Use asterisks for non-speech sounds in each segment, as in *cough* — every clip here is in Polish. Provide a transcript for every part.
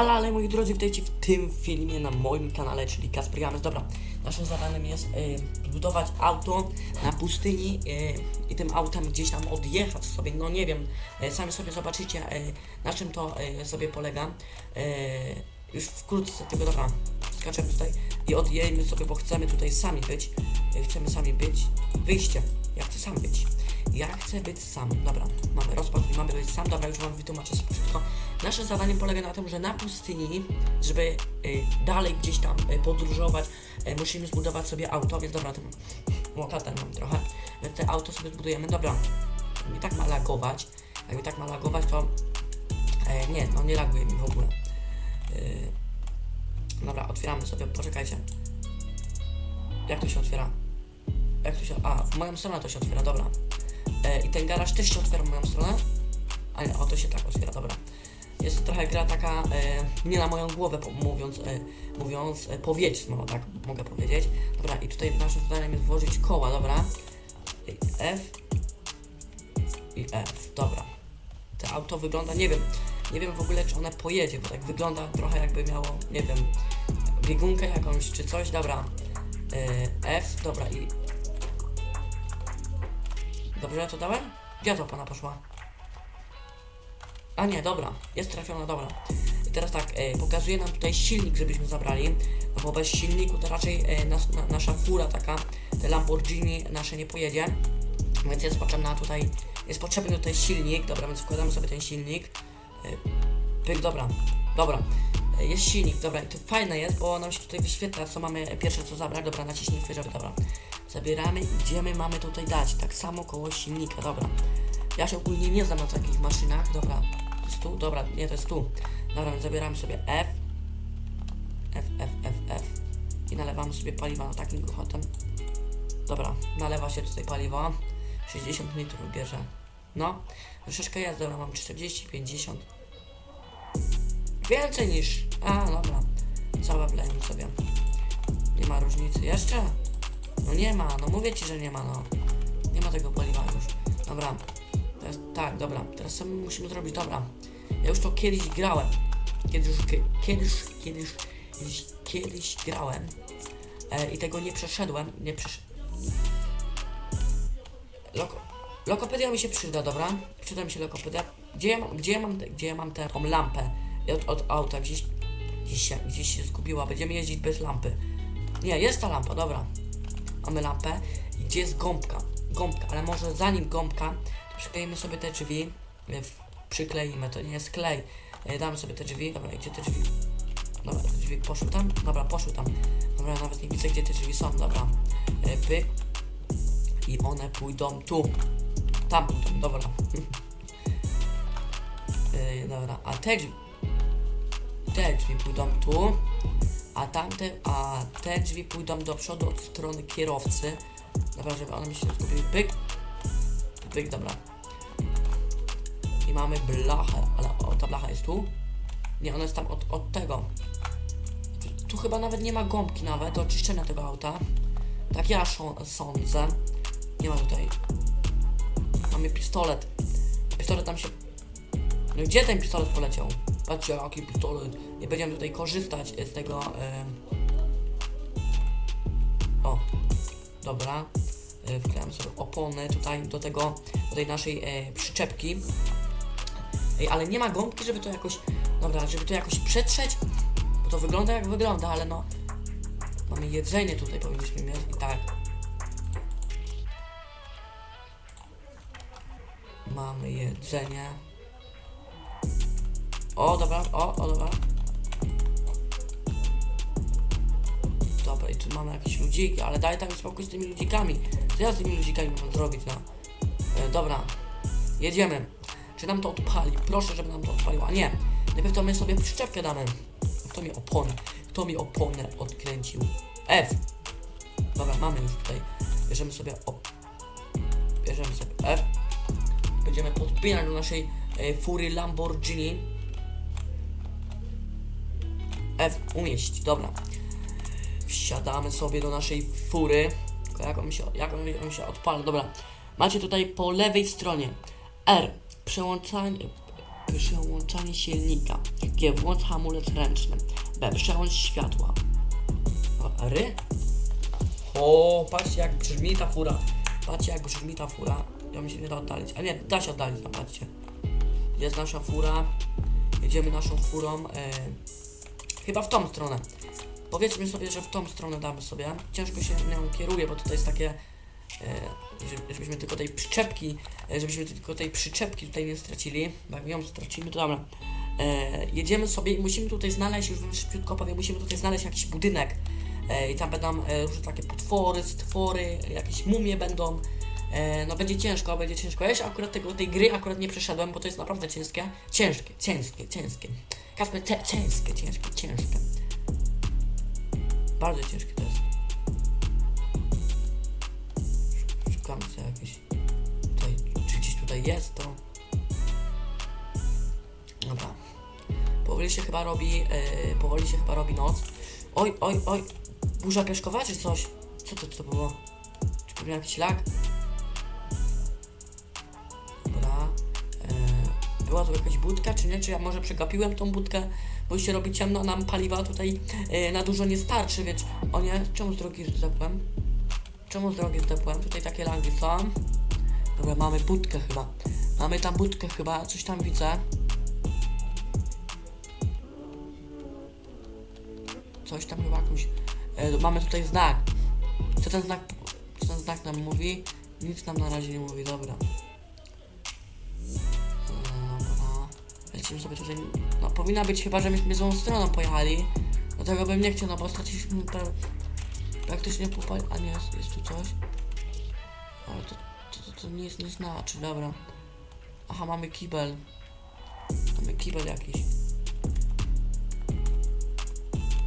Ale, ale moi drodzy, witajcie w tym filmie na moim kanale, czyli Kasper Games. Dobra, naszym zadaniem jest y, auto na pustyni y, i tym autem gdzieś tam odjechać sobie, no nie wiem, y, sami sobie zobaczycie y, na czym to y, sobie polega. Y, już wkrótce, tylko dobra, skaczemy tutaj i odjejmy sobie, bo chcemy tutaj sami być. Y, chcemy sami być. Wyjście, ja chcę sam być. Ja chcę być sam. Dobra, mamy rozpad mamy być sam. Dobra, już wam wytłumaczę szybko. Nasze zadanie polega na tym, że na pustyni, żeby y, dalej gdzieś tam y, podróżować, y, musimy zbudować sobie auto, więc dobra, ten łotatę mam trochę. Więc te auto sobie zbudujemy. Dobra, jak mi tak ma lagować. Jak mi tak ma lagować, to e, nie, no nie laguje mi w ogóle. Y, dobra, otwieramy sobie, poczekajcie. Jak to się otwiera? Jak to się... A, w moją stronę to się otwiera, dobra. E, I ten garaż też się otwiera w moją stronę. A nie, się tak otwiera, dobra. Jest to trochę gra taka, e, nie na moją głowę mówiąc, e, mówiąc, e, powiedzmy, o tak mogę powiedzieć. Dobra, i tutaj naszym zadaniem jest włożyć koła, dobra. F i F, dobra. To auto wygląda, nie wiem, nie wiem w ogóle czy one pojedzie, bo tak wygląda trochę jakby miało, nie wiem, biegunkę jakąś czy coś, dobra. E, F, dobra i Dobrze ja to dałem? Gdzie to pana poszła? A nie, dobra, jest trafiona, dobra. I teraz tak, e, pokazuje nam tutaj silnik, żebyśmy zabrali, bo bez silniku to raczej e, nas, na, nasza fura taka, te Lamborghini nasze nie pojedzie, więc jest potrzebna tutaj, jest potrzebny tutaj silnik, dobra, więc wkładamy sobie ten silnik. E, pyk, dobra, dobra. Jest silnik, dobra, to fajne jest, bo nam się tutaj wyświetla, co mamy pierwsze co zabrać, dobra, naciśnij żeby dobra. Zabieramy, idziemy, mamy tutaj dać, tak samo koło silnika, dobra. Ja się ogólnie nie znam na takich maszynach, dobra. To jest tu? Dobra, nie, to jest tu. Dobra, więc zabieramy sobie F. F, F, F, F. I nalewamy sobie paliwa na takim gochotem. Dobra, nalewa się tutaj paliwo. 60 litrów bierze. No, troszeczkę jest, dobra, mam 40, 50. Więcej niż... A, dobra. Całe wlejemy sobie. Nie ma różnicy. Jeszcze? No nie ma, no mówię ci, że nie ma, no. Nie ma tego paliwa już. Dobra. Teraz, tak, dobra. Teraz co my musimy zrobić? Dobra. Ja już to kiedyś grałem. Kiedyś, kiedyś, kiedyś, kiedyś, kiedyś, grałem. E, I tego nie przeszedłem. Nie przesz... Loko... Lokopedia mi się przyda, dobra? Przyda mi się lokopedia. Gdzie ja mam, gdzie ja mam, gdzie ja mam tę lampę od, od auta? Gdzieś, gdzieś, się, gdzieś się zgubiła. Będziemy jeździć bez lampy. Nie, jest ta lampa, dobra. Mamy lampę. I gdzie jest gąbka? Gąbka, ale może zanim gąbka, to przykleimy sobie te drzwi. e, Przykleimy, to nie jest klej. E, Damy sobie te drzwi. Dobra, gdzie te drzwi? Dobra, te drzwi poszły tam? Dobra, poszły tam. Dobra, nawet nie widzę, gdzie te drzwi są. Dobra. E, Pyk. I one pójdą tu. Tam pójdą, dobra. *laughs* Dobra, a te drzwi... Te drzwi pójdą tu. A tamte, a te drzwi pójdą do przodu od strony kierowcy. Dobra, żeby one mi się zgubiły. Pyk. Pyk, dobra. I mamy blachę, ale o, ta blacha jest tu? Nie, ona jest tam od, od tego. Tu, chyba nawet nie ma gąbki nawet do oczyszczenia tego auta. Tak ja sądzę. Nie ma tutaj. Mamy pistolet. Pistolet tam się... No gdzie ten pistolet poleciał? Patrzcie, jaki pistolet. Nie będziemy tutaj korzystać z tego... E... O, dobra. E, wklejam sobie opony tutaj do tego, do tej naszej e, przyczepki. Ale nie ma gąbki, żeby to jakoś... Dobra, żeby to jakoś przetrzeć. Bo to wygląda jak wygląda, ale no... Mamy jedzenie tutaj, powinniśmy mieć i tak. Mamy jedzenie. O, dobra, o, o, dobra. Dobra, i tu mamy jakieś ludziki, ale daj tam spokój z tymi ludzikami. Co ja z tymi ludzikami mam zrobić, no? E, dobra, jedziemy. Czy nam to odpali? Proszę, żeby nam to odpaliło. A nie, najpierw to my sobie przyczepkę damy. Kto mi opony? Kto mi oponę odkręcił? F. Dobra, mamy już tutaj. Bierzemy sobie op... Bierzemy sobie F. Będziemy podpinać do naszej e, fury Lamborghini. F, umieść, dobra. Wsiadamy sobie do naszej fury. Tylko Jak on się, jak on, się odpala, dobra. Macie tutaj po lewej stronie R, przełączanie, Przełączanie silnika. G. Włącz hamulec ręczny. B. Przełącz światła. O, Ry? O, patrzcie jak brzmi ta fura. Patrzcie jak brzmi ta fura. Ja mi się nie da oddalić. A nie, da się oddalić, no patrzcie. Jest nasza fura. Jedziemy naszą furą. E, chyba w tą stronę. Powiedzmy sobie, że w tą stronę damy sobie. Ciężko się nią kieruje, bo tutaj jest takie. E, żeby- żebyśmy tylko tej przyczepki, e, żebyśmy tylko tej przyczepki tutaj nie stracili. Bo jak ją stracimy, to dobra. E, jedziemy sobie i musimy tutaj znaleźć, już wam szybciutko powiem, musimy tutaj znaleźć jakiś budynek. I tam będą różne takie potwory, stwory, jakieś mumie będą. E, no będzie ciężko, będzie ciężko. Ja jeszcze akurat tego, tej gry akurat nie przeszedłem, bo to jest naprawdę ciężkie. Ciężkie, ciężkie, ciężkie. Kasper, ciężkie, ciężkie, ciężkie. Bardzo ciężkie to jest. Szukam sobie jakieś. Tutaj, czy gdzieś tutaj jest to. Dobra. Powoli się chyba robi. Yy, powoli się chyba robi noc. Oj, oj, oj. Burza pieszkowa czy coś? Co to, to było? Czy pewnie jakiś lag? Tu jakaś budka, czy nie? Czy ja może przegapiłem tą budkę? Bo się robi ciemno, nam paliwa tutaj yy, na dużo nie starczy, więc... O nie, czemu z drogi zdepłem? Czemu z drogi zdepłem? Tutaj takie lagi są. Dobra, mamy budkę chyba. Mamy tam budkę chyba, coś tam widzę. Coś tam chyba jakąś... E, mamy tutaj znak. Co ten znak... Co ten znak nam mówi? Nic nam na razie nie mówi, dobra. Sobie tutaj... No powinna być chyba, że myśmy złą stroną pojechali. Dlatego bym nie chciał, no bo straciliśmy pra... praktycznie pół. A nie, jest, jest tu coś. Ale to, to, to, to nic nie znaczy, dobra. Aha, mamy kibel. Mamy kibel jakiś.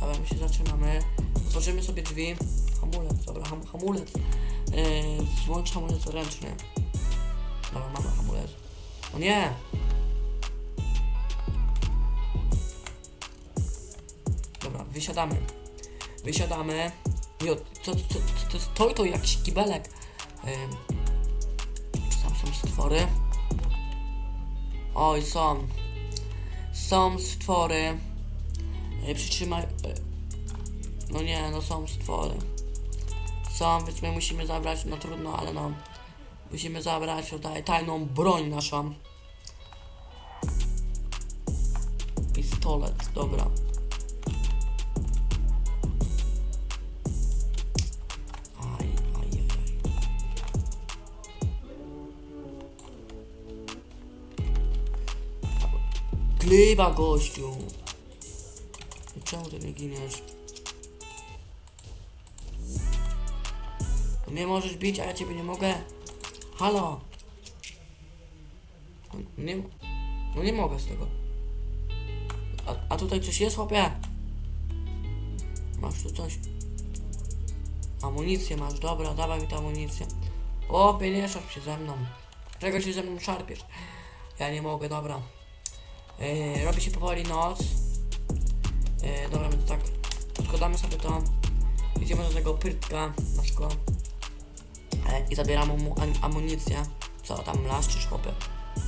Dobra, my się zatrzymamy. Otworzymy sobie drzwi. Hamulec, dobra, ham, hamulec. Yy, włącz hamulec ręczny. Dobra, mamy hamulec. O nie! Wysiadamy. Wysiadamy. Jo, to, to, to, to to, jakiś kibelek. Yy, tam są stwory? Oj, są. Są stwory. Ej, przytrzymaj. e, No nie, no są stwory. Są, więc my musimy zabrać, no trudno, ale no. Musimy zabrać tutaj tajną broń naszą. Pistolet, dobra. Gleba, gościu. Czemu ty nie giniesz? No Nie możesz bić, a ja ciebie nie mogę. Halo. No Nie, no nie mogę z tego. A, a tutaj coś jest, chłopie? Masz tu coś? Amunicję masz, dobra, dawaj mi tę amunicję. O, nie się ze mną. Czego się ze mną szarpiesz? Ja nie mogę, dobra. Yy, robi się powoli noc. Yy, dobra, więc tak. Odkładamy sobie to. Idziemy do tego pyrtka naszego. E, I zabieramy mu am- amunicję. Co tam, laszczysz, chłopie?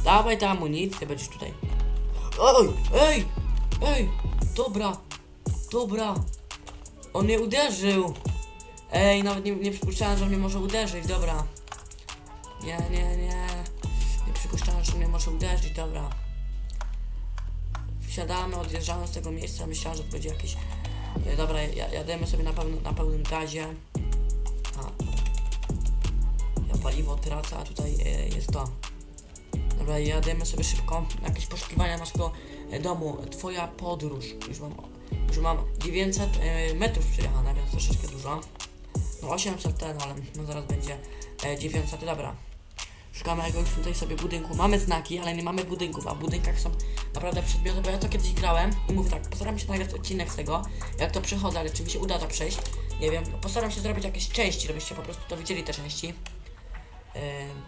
Dawaj tę amunicję, będziesz tutaj. Oj, ej, ej, dobra, dobra. On mnie uderzył. Ej, nawet nie, nie przypuszczałem, że mnie może uderzyć, dobra. Nie, nie, nie. Nie przypuszczałem, że mnie może uderzyć, dobra. Wsiadamy, odjeżdżamy z tego miejsca. Myślałem, że to będzie jakieś. E, dobra, ja- jademy sobie na, pełno, na pełnym gazie. A. Ja paliwo tracę, a tutaj e, jest to. Dobra, jademy sobie szybko. Jakieś poszukiwania naszego e, domu. Twoja podróż. Już mam, już mam 900 e, metrów przejechane, więc troszeczkę dużo. No 800 ten, ale no zaraz będzie e, 900. Dobra. Szukamy jakiegoś tutaj sobie budynku. Mamy znaki, ale nie mamy budynków, a w budynkach są naprawdę przedmioty, bo ja to kiedyś grałem i mówię tak, postaram się nagrać odcinek z tego, jak to przechodzę, ale czy mi się uda to przejść, nie wiem, postaram się zrobić jakieś części, żebyście po prostu to widzieli te części. Ym.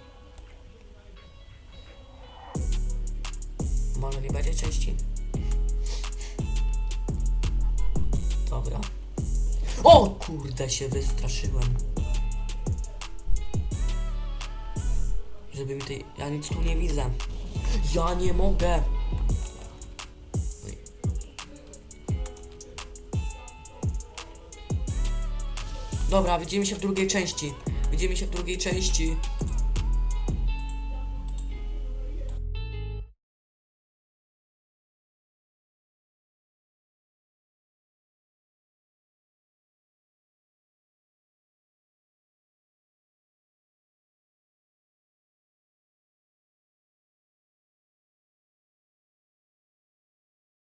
Może nie będzie części. Dobra. O kurde, się wystraszyłem. żeby mi tej... Ja nic tu nie widzę. Ja nie mogę! Dobra, widzimy się w drugiej części. Widzimy się w drugiej części.